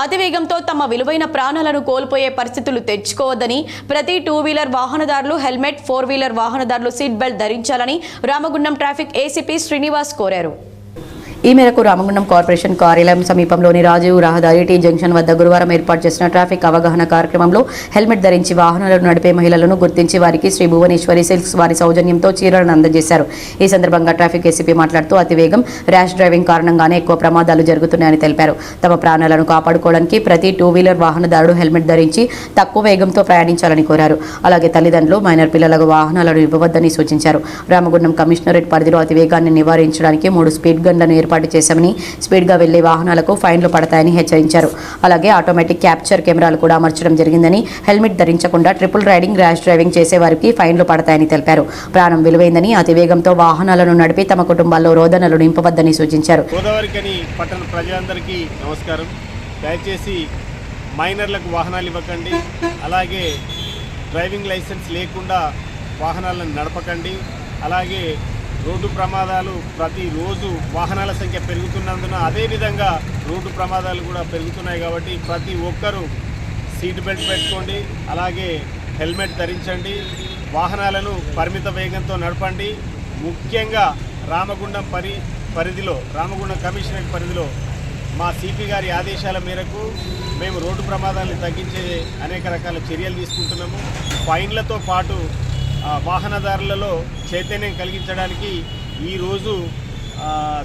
అతివేగంతో తమ విలువైన ప్రాణాలను కోల్పోయే పరిస్థితులు తెచ్చుకోవద్దని ప్రతి టూ వీలర్ వాహనదారులు హెల్మెట్ ఫోర్ వీలర్ వాహనదారులు సీట్ బెల్ట్ ధరించాలని రామగుండం ట్రాఫిక్ ఏసీపీ శ్రీనివాస్ కోరారు. ఈ మేరకు రామగుండం కార్పొరేషన్ కార్యాలయం సమీపంలోని రాజీవ్ రహదారి టీ జంక్షన్ వద్ద గురువారం ఏర్పాటు చేసిన ట్రాఫిక్ అవగాహన కార్యక్రమంలో హెల్మెట్ ధరించి వాహనాలను నడిపే మహిళలను గుర్తించి వారికి శ్రీ భువనేశ్వరి సిల్క్స్ వారి సౌజన్యంతో చీరలను అందజేశారు. ఈ సందర్భంగా ట్రాఫిక్ ఏసీపీ మాట్లాడుతూ అతివేగం ర్యాష్ డ్రైవింగ్ కారణంగానే ఎక్కువ ప్రమాదాలు జరుగుతున్నాయని తెలిపారు. తమ ప్రాణాలను కాపాడుకోవడానికి ప్రతి టూ వీలర్ వాహనదారుడు హెల్మెట్ ధరించి తక్కువ వేగంతో ప్రయాణించాలని కోరారు. అలాగే తల్లిదండ్రులు మైనర్ పిల్లలకు వాహనాలను ఇవ్వవద్దని సూచించారు. రామగుండం కమిషనరేట్ పరిధిలో అతివేగాన్ని నివారించడానికి మూడు స్పీడ్ గన్లను ఏర్పాటు ఏర్పాటు చేశామని స్పీడ్గా వెళ్ళే వాహనాలకు ఫైన్లు పడతాయని హెచ్చరించారు. అలాగే ఆటోమేటిక్ క్యాప్చర్ కెమెరాలు కూడా అమర్చడం జరిగిందని హెల్మెట్ ధరించకుండా ట్రిపుల్ రైడింగ్ ర్యాష్ డ్రైవింగ్ చేసే వారికి ఫైన్లు పడతాయని తెలిపారు. ప్రాణం విలువైందని అతివేగంతో వాహనాలను నడిపి తమ కుటుంబాల్లో రోదనలు నింపవద్దని సూచించారు. ప్రజలందరికీ నమస్కారం. దయచేసి మైనర్లకు వాహనాలు ఇవ్వకండి. అలాగే డ్రైవింగ్ లైసెన్స్ లేకుండా వాహనాలను నడపకండి. అలాగే రోడ్డు ప్రమాదాలు ప్రతిరోజు వాహనాల సంఖ్య పెరుగుతున్నందున అదేవిధంగా రోడ్డు ప్రమాదాలు కూడా పెరుగుతున్నాయి కాబట్టి ప్రతి ఒక్కరూ సీట్ బెల్ట్ పెట్టుకోండి అలాగే హెల్మెట్ ధరించండి వాహనాలను పరిమిత వేగంతో నడపండి. ముఖ్యంగా రామగుండం పరి పరిధిలో రామగుండం కమిషనరేట్ పరిధిలో మా సిపి గారి ఆదేశాల మేరకు మేము రోడ్డు ప్రమాదాలను తగ్గించే అనేక రకాల చర్యలు తీసుకుంటున్నాము. ఫైన్లతో పాటు వాహనదారులలో చైతన్యం కలిగించడానికి ఈరోజు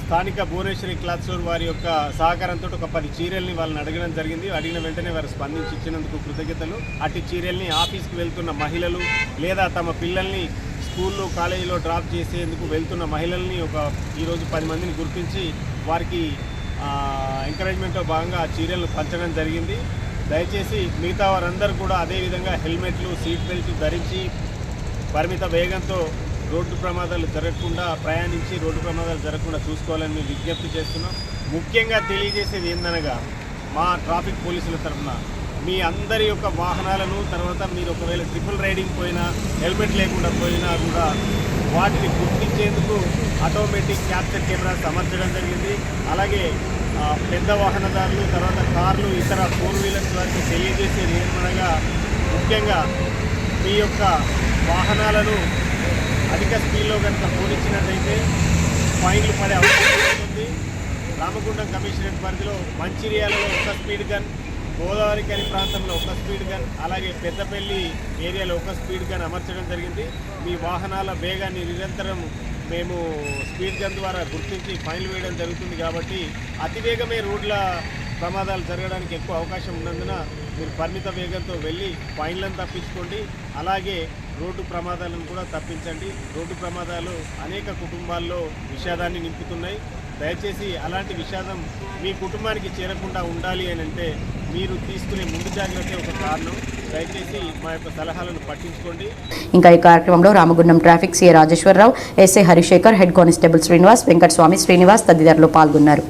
స్థానిక భువనేశ్వరి క్లాత్ స్టోర్ వారి యొక్క సహకారంతో ఒక పది చీరల్ని వాళ్ళని అడగడం జరిగింది. అడిగిన వెంటనే వారు స్పందించి ఇచ్చినందుకు కృతజ్ఞతలు. అట్టి చీరల్ని ఆఫీస్కి వెళ్తున్న మహిళలు లేదా తమ పిల్లల్ని స్కూల్లో కాలేజీలో డ్రాప్ చేసేందుకు వెళ్తున్న మహిళల్ని ఒక ఈరోజు పది మందిని గుర్తించి వారికి ఎంకరేజ్మెంట్లో భాగంగా చీరలను పంచడం జరిగింది. దయచేసి మిగతా వారందరూ కూడా అదేవిధంగా హెల్మెట్లు సీట్ బెల్ట్ ధరించి పరిమిత వేగంతో రోడ్డు ప్రమాదాలు జరగకుండా ప్రయాణించి రోడ్డు ప్రమాదాలు జరగకుండా చూసుకోవాలని మేము విజ్ఞప్తి చేస్తున్నాం. ముఖ్యంగా తెలియజేసేది ఏందనగా మా ట్రాఫిక్ పోలీసుల తరఫున మీ అందరి యొక్క వాహనాలను తర్వాత మీరు ఒకవేళ ట్రిపుల్ రైడింగ్ పోయినా హెల్మెట్ లేకుండా పోయినా కూడా వాటిని గుర్తించేందుకు ఆటోమేటిక్ క్యాప్చర్ కెమెరాస్ అమర్చడం జరిగింది. అలాగే పెద్ద వాహనదారులు తర్వాత కార్లు ఇతర ఫోర్ వీలర్స్ వారికి తెలియజేసేది ఏమనగా ముఖ్యంగా మీ యొక్క వాహనాలను అధిక స్పీడ్లో కనుక పోనిచ్చినట్టయితే ఫైన్లు పడే అవకాశం ఉంటుంది. రామగుండం కమిషనరేట్ పరిధిలో మంచిర్యాలలో ఒక స్పీడ్ గన్ గోదావరి కని ప్రాంతంలో ఒక స్పీడ్ గన్ అలాగే పెద్దపల్లి ఏరియాలో ఒక స్పీడ్ గన్ అమర్చడం జరిగింది. మీ వాహనాల వేగాన్ని నిరంతరం మేము స్పీడ్ గన్ ద్వారా గుర్తించి ఫైన్లు వేయడం జరుగుతుంది కాబట్టి అతివేగమే రోడ్ల ప్రమాదాలు జరగడానికి ఎక్కువ అవకాశం ఉన్నందున మీరు పరిమిత వేగంతో వెళ్ళి ఫైన్లను తప్పించుకోండి. అలాగే రోడ్డు ప్రమాదాలను కూడా తప్పించండి. రోడ్డు ప్రమాదాలు అనేక కుటుంబాల్లో విషాదాన్ని నింపుతున్నాయి. దయచేసి అలాంటి విషాదం మీ కుటుంబానికి చేరకుండా ఉండాలి అని అంటే మీరు తీసుకునే ముందు జాగ్రత్త ఒక కారణం. దయచేసి మా యొక్క సలహాలను పట్టించుకోండి. ఇంకా ఈ కార్యక్రమంలో Ramagundam traffic CA Rajeshwara Rao SI Harishekar head constable Srinivas Venkataswamy Srinivas తదితరులు పాల్గొన్నారు.